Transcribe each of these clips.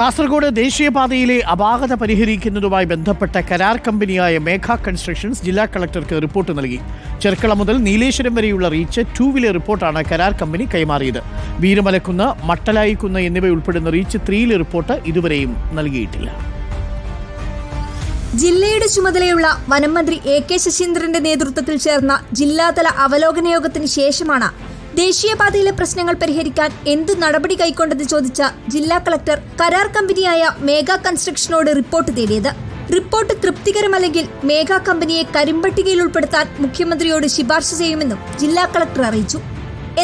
കാസർഗോഡ് ദേശീയപാതയിലെ അപാകത പരിഹരിക്കുന്നതുമായി ബന്ധപ്പെട്ട കരാർ കമ്പനിയായ മേഘ കൺസ്ട്രക്ഷൻസ് ജില്ലാ കളക്ടർക്ക് റിപ്പോർട്ട് നൽകി. ചെർക്കള മുതൽ നീലേശ്വരം വരെയുള്ള റീച്ച് ടു വീലർ റിപ്പോർട്ടാണ് കരാർ കമ്പനി കൈമാറിയത്. വീരമലക്കുന്ന് മട്ടലായിക്കുന്ന് എന്നിവ ഉൾപ്പെടുന്ന റീച്ച് ത്രീയിലെ റിപ്പോർട്ട് ഇതുവരെയും നൽകിയിട്ടില്ല. ജില്ലയുടെ ചുമതലയുള്ള വനം മന്ത്രി എ കെ ശശീന്ദ്രന്റെ നേതൃത്വത്തിൽ ചേർന്ന ജില്ലാതല അവലോകന യോഗത്തിന് ശേഷമാണ് ദേശീയപാതയിലെ പ്രശ്നങ്ങൾ പരിഹരിക്കാൻ എന്തു നടപടി കൈക്കൊണ്ടെന്ന് ചോദിച്ച ജില്ലാ കളക്ടർ കരാർ കമ്പനിയായ മേഘ കൺസ്ട്രക്ഷനോട് റിപ്പോർട്ട് തേടിയത്. റിപ്പോർട്ട് തൃപ്തികരമല്ലെങ്കിൽ മേഘ കമ്പനിയെ കരിമ്പട്ടികയിൽ ഉൾപ്പെടുത്താൻ മുഖ്യമന്ത്രിയോട് ശുപാർശ ചെയ്യുമെന്നും ജില്ലാ കളക്ടർ അറിയിച്ചു.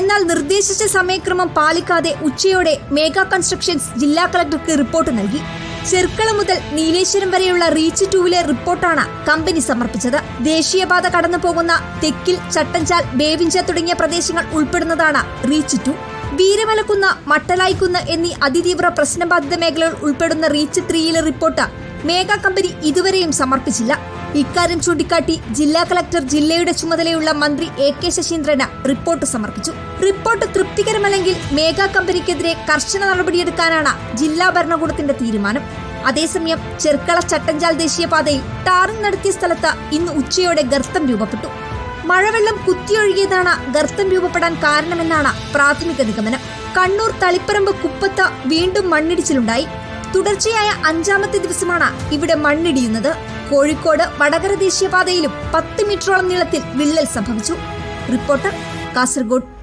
എന്നാൽ നിർദ്ദേശിച്ച സമയക്രമം പാലിക്കാതെ ഉച്ചയോടെ മേഘ കൺസ്ട്രക്ഷൻസ് ജില്ലാ കളക്ടർക്ക് റിപ്പോർട്ട് നൽകി. ചെർക്കള മുതൽ നീലേശ്വരം വരെയുള്ള റീച്ച് ടൂവിലെ റിപ്പോർട്ടാണ് കമ്പനി സമർപ്പിച്ചത്. ദേശീയപാത കടന്നു പോകുന്ന തെക്കിൽ ചട്ടഞ്ചാൽ ബേവിഞ്ച തുടങ്ങിയ പ്രദേശങ്ങൾ ഉൾപ്പെടുന്നതാണ് റീച്ച് ടു. വീരമലക്കുന്ന് മട്ടലായിക്കുന്ന് എന്നീ അതിതീവ്ര പ്രശ്നബാധിത മേഖലകൾ ഉൾപ്പെടുന്ന റീച്ച് ത്രീയിലെ റിപ്പോർട്ട് മേഘ കമ്പനി ഇതുവരെയും സമർപ്പിച്ചില്ല. ഇക്കാര്യം ചൂണ്ടിക്കാട്ടി ജില്ലാ കളക്ടർ ജില്ലയുടെ ചുമതലയുള്ള മന്ത്രി എ കെ ശശീന്ദ്രന് റിപ്പോർട്ട് സമർപ്പിച്ചു. റിപ്പോർട്ട് തൃപ്തികരമല്ലെങ്കിൽ മേഘ കമ്പനിക്കെതിരെ കർശന നടപടിയെടുക്കാനാണ് ജില്ലാ ഭരണകൂടത്തിന്റെ തീരുമാനം. അതേസമയം ചെർക്കള ചട്ടഞ്ചാൽ ദേശീയപാതയിൽ ടാറിംഗ് നടത്തിയ സ്ഥലത്ത് ഇന്ന് ഉച്ചയോടെ ഗർത്തം രൂപപ്പെട്ടു. മഴവെള്ളം കുത്തിയൊഴുകിയതാണ് ഗർത്തം രൂപപ്പെടാൻ കാരണമെന്നാണ് പ്രാഥമിക നിഗമനം. കണ്ണൂർ തളിപ്പറമ്പ് കുപ്പത്ത് വീണ്ടും മണ്ണിടിച്ചിലുണ്ടായി. തുടർച്ചയായ അഞ്ചാമത്തെ ദിവസമാണ് ഇവിടെ മണ്ണിടിയുന്നത്. കോഴിക്കോട് വടകര ദേശീയപാതയിലും പത്ത് മീറ്ററോളം നീളത്തിൽ വിള്ളൽ സംഭവിച്ചു. റിപ്പോർട്ടർ കാസർഗോഡ്